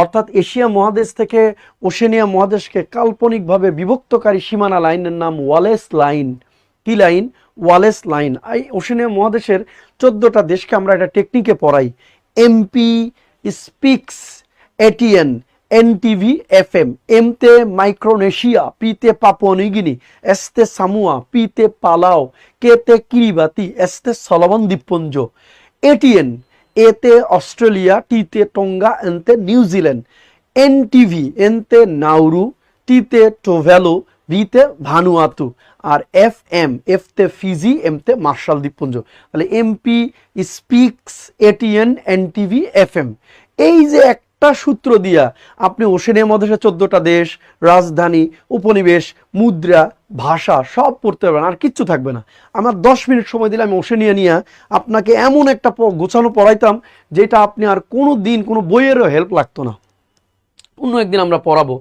অর্থাৎ এশিয়া মহাদেশ থেকে ওশেনিয়া মহাদেশকে কাল্পনিকভাবে বিভক্তকারী সীমানা লাইনের নাম ওয়ালেস লাইন। কি লাইন? Wallace line. এই ওশেনিয়া মহাদেশের চোদ্দটা দেশকে আমরা একটা টেকনিকে পড়াই। MP speaks, ATN, NTV F M এমতে Micronesia পিতে পাপুয়া নিউগিনি এসতে সামুয়া পিতে পালাও কেতে কিরিবাতি এসতে সলমন দ্বীপপুঞ্জ। এটিএন এতে অস্ট্রেলিয়া, টিতে টোঙ্গা, এনতে নিউজিল্যান্ড এন টিভি এনতে নাউরু টিতে টোভ্যালো, ভিতে ভানুয়াতু। আর এফ এম এফ তে ফিজি এম তে মার্শাল দ্বীপপুঞ্জ। তাহলে MP, speaks, ATN N TV F M এই যে একটা সূত্র দিয়া আপনি ওশেনিয়া মহাদেশের চোদ্দটা দেশ, রাজধানী, উপনিবেশ, মুদ্রা, ভাষা সব পড়তে পারবেন, আর কিচ্ছু থাকবে না। আমার দশ মিনিট সময় দিলে আমি ওশেনিয়া নিয়ে আপনাকে এমন একটা গোছানো পড়াইতাম, যেটা আপনি আর কোনো দিন কোনো বইয়েরও হেল্প লাগতো না। অন্য একদিন আমরা পড়াবো।